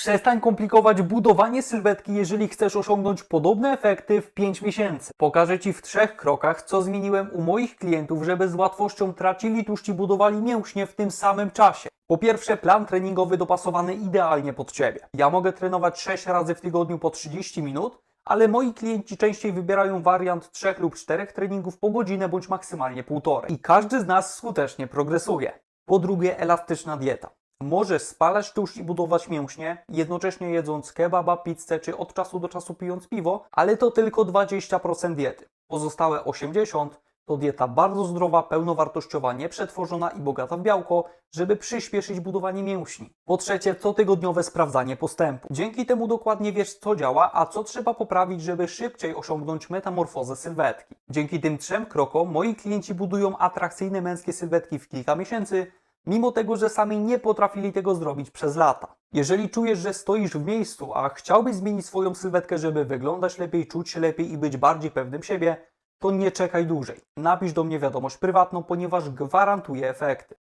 Przestań komplikować budowanie sylwetki, jeżeli chcesz osiągnąć podobne efekty w 5 miesięcy. Pokażę Ci w trzech krokach, co zmieniłem u moich klientów, żeby z łatwością tracili tłuszcz i budowali mięśnie w tym samym czasie. Po pierwsze, plan treningowy dopasowany idealnie pod Ciebie. Ja mogę trenować 6 razy w tygodniu po 30 minut, ale moi klienci częściej wybierają wariant 3 lub 4 treningów po godzinę bądź maksymalnie półtorej. I każdy z nas skutecznie progresuje. Po drugie, elastyczna dieta. Możesz spalać tłuszcz i budować mięśnie, jednocześnie jedząc kebaba, pizzę czy od czasu do czasu pijąc piwo, ale to tylko 20% diety. Pozostałe 80% to dieta bardzo zdrowa, pełnowartościowa, nieprzetworzona i bogata w białko, żeby przyspieszyć budowanie mięśni. Po trzecie, cotygodniowe sprawdzanie postępu. Dzięki temu dokładnie wiesz, co działa, a co trzeba poprawić, żeby szybciej osiągnąć metamorfozę sylwetki. Dzięki tym trzem krokom moi klienci budują atrakcyjne męskie sylwetki w kilka miesięcy, mimo tego, że sami nie potrafili tego zrobić przez lata. Jeżeli czujesz, że stoisz w miejscu, a chciałbyś zmienić swoją sylwetkę, żeby wyglądać lepiej, czuć się lepiej i być bardziej pewnym siebie, to nie czekaj dłużej. Napisz do mnie wiadomość prywatną, ponieważ gwarantuję efekty.